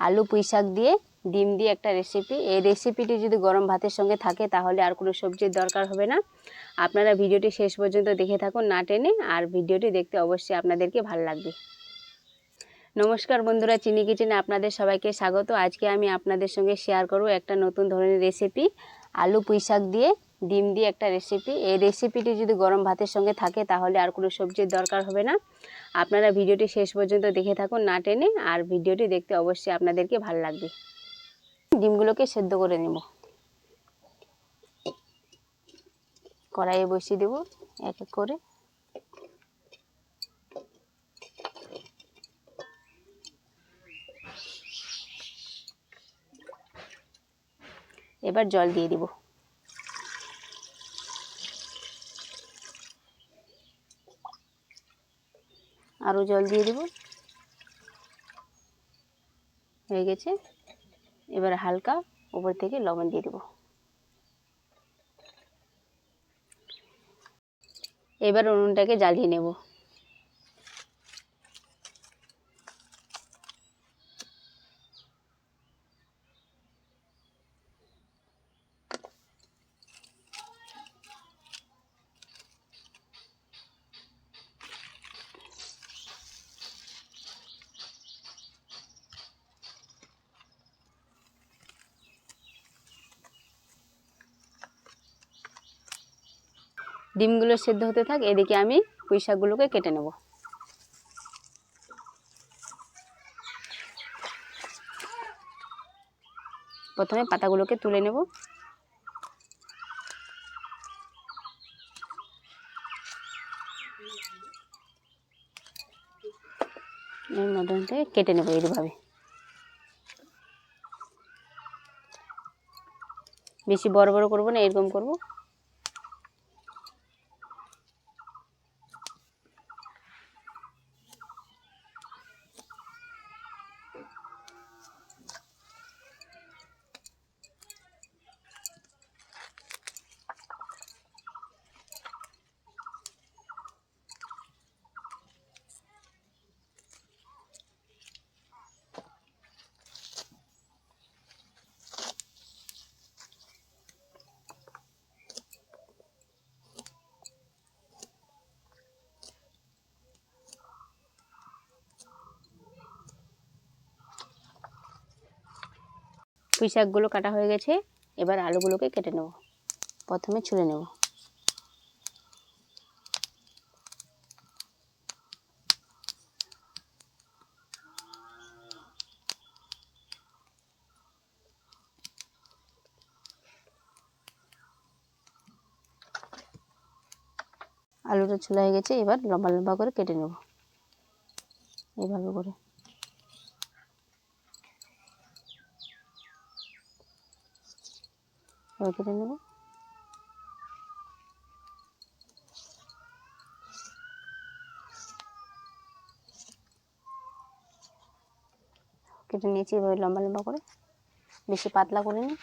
আলু, পুঁই শাক দিয়ে ডিম দিয়ে একটা রেসিপি এই রেসিপিটি যদি গরম ভাতের সঙ্গে থাকে, তাহলে আর কোনো সবজির দরকার হবে না। আপনারা ভিডিওটি শেষ পর্যন্ত দেখে থাকুন, না টেনে, আর ভিডিওটি দেখতে অবশ্যই আপনাদেরকে ভালো লাগবে। নমস্কার বন্ধুরা, চিনি কিচেনে আপনাদের সবাইকে স্বাগত। আজকে আমি আপনাদের সঙ্গে শেয়ার করব একটা নতুন ধরনের রেসিপি আলু, পুঁই শাক দিয়ে ডিম দিয়ে একটা রেসিপি এই রেসিপিটি যদি গরম ভাতের সঙ্গে থাকে, তাহলে আর কোনো সবজির দরকার হবে না। আপনারা ভিডিওটি শেষ পর্যন্ত দেখে থাকুন, না টেনে, আর ভিডিওটি দেখতে অবশ্যই আপনাদেরকে ভালো লাগবে। ডিমগুলোকে সেদ্ধ করে নেব। কড়াইয়ে বসিয়ে দেবো এক এক করে। এবার জল দিয়ে দিব। আরও জল দিয়ে দেব। হয়ে গেছে। এবার হালকা উপর থেকে লবণ দিয়ে দেব। এবার উনুনটাকে জ্বালিয়ে নেব। ডিমগুলো সেদ্ধ হতে থাক, এদিকে আমি পুঁই শাকগুলোকে কেটে নেব। প্রথমে পাতাগুলোকে তুলে নেব। এর থেকে কেটে নেব এইভাবে। বেশি বড় বড় করব না, এরকম করব। পুঁই শাকগুলো কাটা হয়ে গেছে, এবার আলুগুলোকে কেটে নেব। প্রথমে ছুলে নেব। আলুটা ছোলা হয়ে গেছে, এবার লম্বা লম্বা করে কেটে নেব। এইভাবে করে। এবার কেটে নেব কেটে নিয়েছি, এভাবে লম্বা লম্বা করে। বেশি পাতলা করে নিই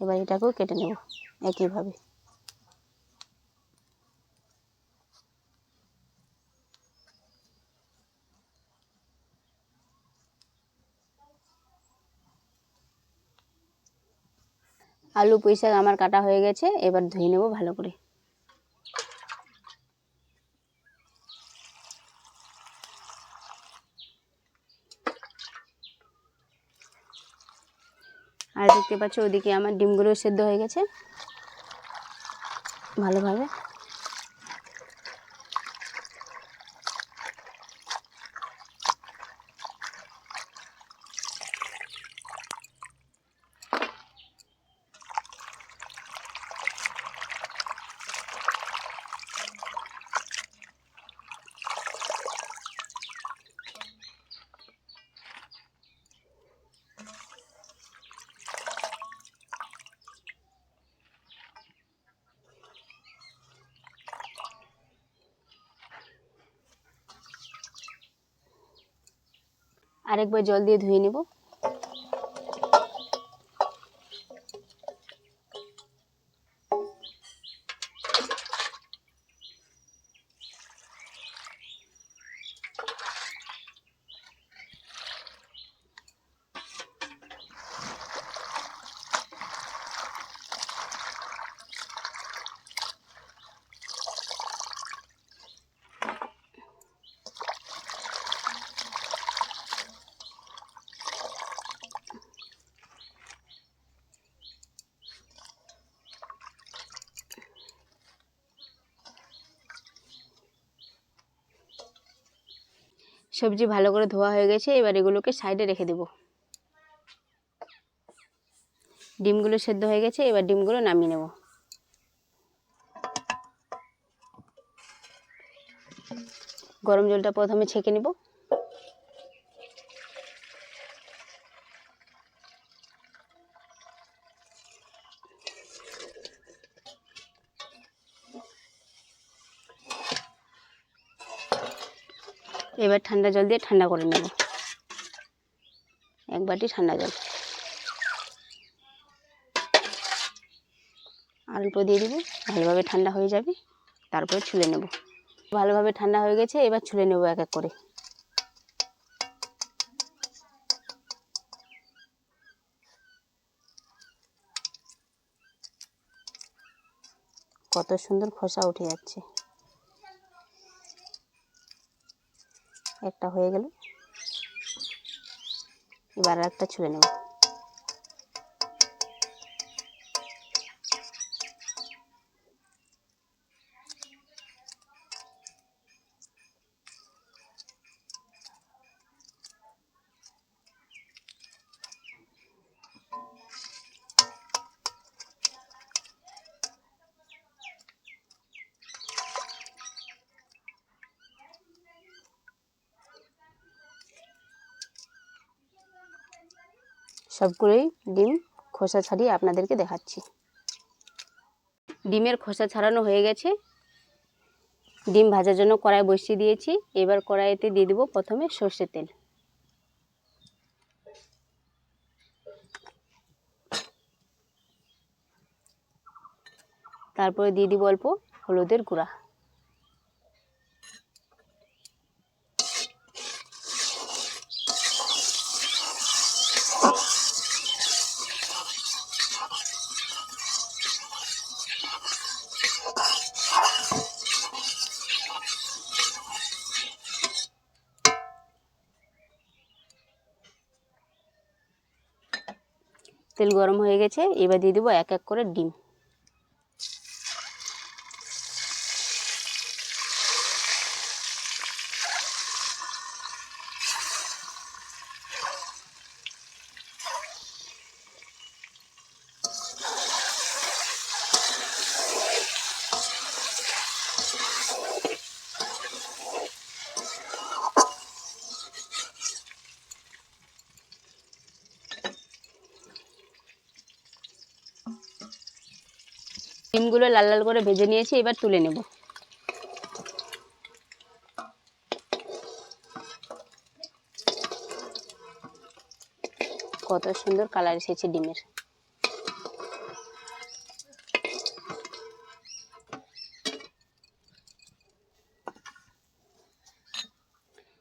এবার এটাকেও কেটে নেব, একইভাবে। আলু পুঁই শাক আমার কাটা হয়ে গেছে, এবার ধুয়ে নেব ভালো করে। আর দেখতে পাচ্ছ ওদিকে আমার ডিমগুলো সেদ্ধ হয়ে গেছে, ভালোভাবে। আরেকবার জল দিয়ে ধুয়ে নেব। সবজি ভালো করে ধোয়া হয়ে গেছে, এবার এগুলোকে সাইডে রেখে দেব। ডিমগুলো সেদ্ধ হয়ে গেছে, এবার ডিমগুলো নামিয়ে নেব। গরম জলটা প্রথমে ছেঁকে নেব। এবার ঠান্ডা জল দিয়ে ঠান্ডা করে নেব। এক বাটি ঠান্ডা জল। অল্প দিয়ে দিব, ভালোভাবে ঠান্ডা হয়ে যাবে, তারপরে ছুলে নেব। ভালোভাবে ঠান্ডা হয়ে গেছে, এবার ছুলে নেব এক এক করে। কত সুন্দর খোসা উঠে যাচ্ছে। একটা হয়ে গেল। এবার একটা ছুলে নেব। সবগুলোই ডিম, খোসা ছাড়িয়ে আপনাদেরকে দেখাচ্ছি। ডিমের খোসা ছাড়ানো হয়ে গেছে। ডিম ভাজার জন্য কড়াই বসিয়ে দিয়েছি। এবার কড়াইতে দিয়ে দেবো প্রথমে সর্ষের তেল। তারপরে দিয়ে দিব অল্প হলুদের গুঁড়া। তেল গরম হয়ে গেছে এবার দিয়ে দেবো এক এক করে ডিম। ডিমগুলো লাল লাল করে ভেজে নিয়েছি, এবার তুলে নেব। কত সুন্দর কালার এসেছে ডিমের।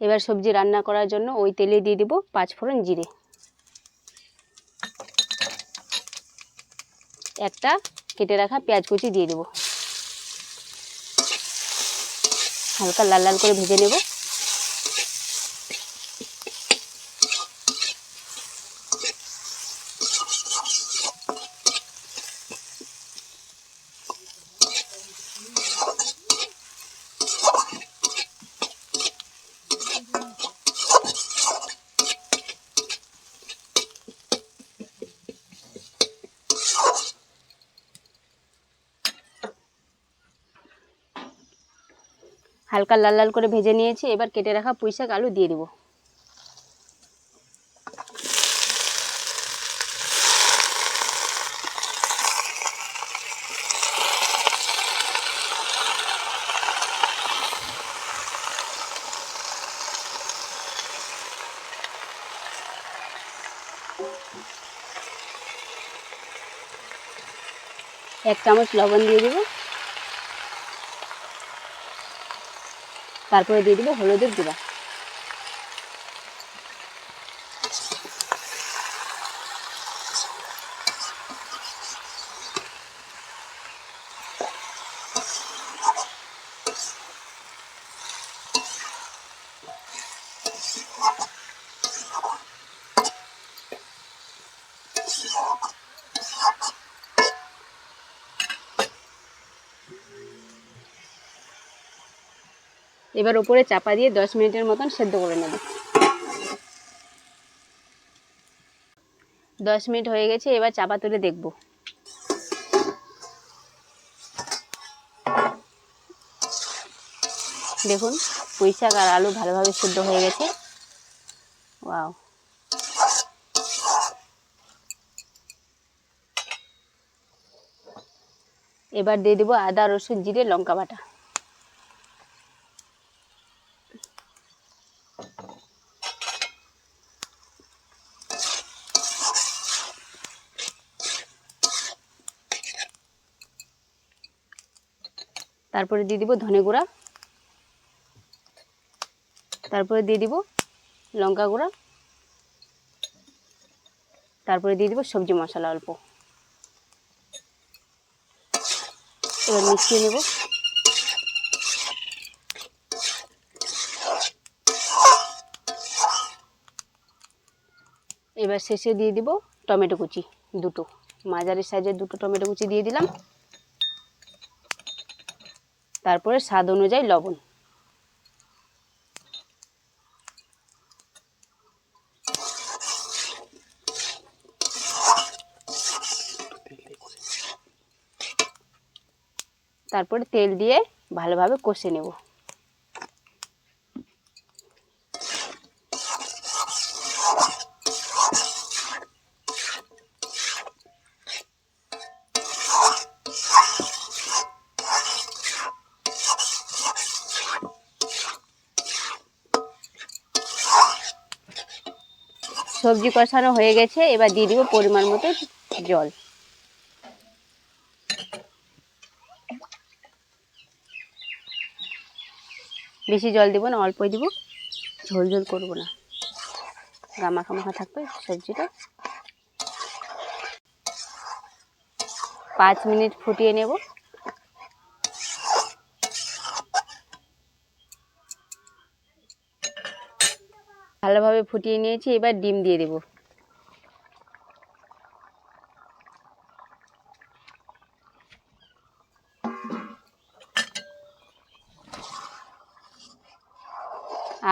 এবার সবজি রান্না করার জন্য ওই তেলে দিয়ে দিব পাঁচ ফোড়ন জিরে। একটা কেটে রাখা পেঁয়াজ কুচি দিয়ে দেবো। হালকা লাল লাল করে ভেজে নেব। হালকা লাল লাল করে ভেজে নিয়েছি, এবার কেটে রাখা পুঁইশাক আলু দিয়ে দিব। এক চামচ লবণ দিয়ে দিব। তারপরে দিয়ে দিব হলুদের গুঁড়া। এবার উপরে চাপা দিয়ে দশ মিনিটের মতন সেদ্ধ করে নেব। দশ মিনিট হয়ে গেছে, এবার চাপা তুলে দেখব। দেখুন, পুঁই শাক আর আলু ভালোভাবে সেদ্ধ হয়ে গেছে। ওয়াও। এবার দিয়ে দেবো আদা, রসুন, জিরে, লঙ্কা বাটা। তারপরে দিয়ে দিব ধনে গুঁড়া। তারপরে দিয়ে দিব লঙ্কা গুঁড়া। তারপরে দিয়ে দিব সবজি মশলা অল্প। এবার মিশিয়ে নেব। এবার শেষে দিয়ে দিব টমেটো কুচি দুটো। মাঝারি সাইজের দুটো টমেটো কুচি দিয়ে দিলাম। তারপরে স্বাদ অনুযায়ী লবণ। তারপরে তেল দিয়ে ভালোভাবে কষে নেব। সবজি কষানো হয়ে গেছে, এবার দিয়ে দিব পরিমাণ মতো জল। বেশি জল দিব না, অল্পই দিব, ঝোল ঝোল করব না। গামাখা মাখা থাকবে সবজিটা। পাঁচ মিনিট ফুটিয়ে নেব। ভালোভাবে ফুটিয়ে নিয়েছি, এবার ডিম দিয়ে দেব।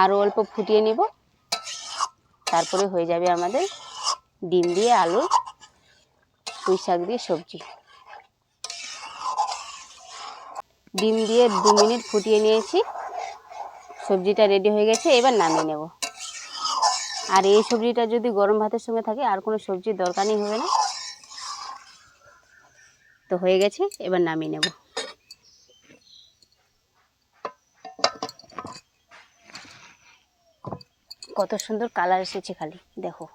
আরও অল্প ফুটিয়ে নিব, তারপরে হয়ে যাবে আমাদের ডিম দিয়ে আলু, পুঁই শাক দিয়ে সবজি। ডিম দিয়ে দু মিনিট ফুটিয়ে নিয়েছি, সবজিটা রেডি হয়ে গেছে, এবার নামিয়ে নেব। আর এই সবজিটা যদি গরম ভাতের সঙ্গে থাকে, আর কোনো সবজির দরকারই হবে না। তো হয়ে গেছে, এবার নামিয়ে নেব। কত সুন্দর কালার এসেছে খালি, দেখো।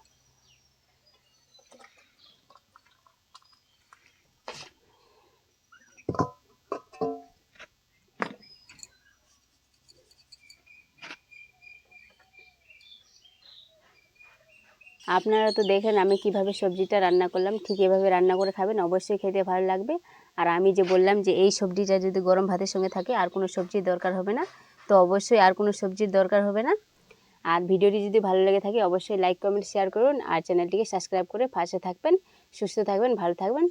আপনারা তো দেখেন আমি কীভাবে সবজিটা রান্না করলাম, ঠিক এভাবে রান্না করে খাবেন, অবশ্যই খেতে ভালো লাগবে। আর আমি যে বললাম যে এই সবজিটা যদি গরম ভাতের সঙ্গে থাকে, আর কোনো সবজির দরকার হবে না। তো অবশ্যই আর কোনো সবজির দরকার হবে না। আর ভিডিওটি যদি ভালো লেগে থাকে, অবশ্যই লাইক, কমেন্ট, শেয়ার করুন। আর চ্যানেলটিকে সাবস্ক্রাইব করে পাশে থাকবেন, সুস্থ থাকবেন, ভালো থাকবেন।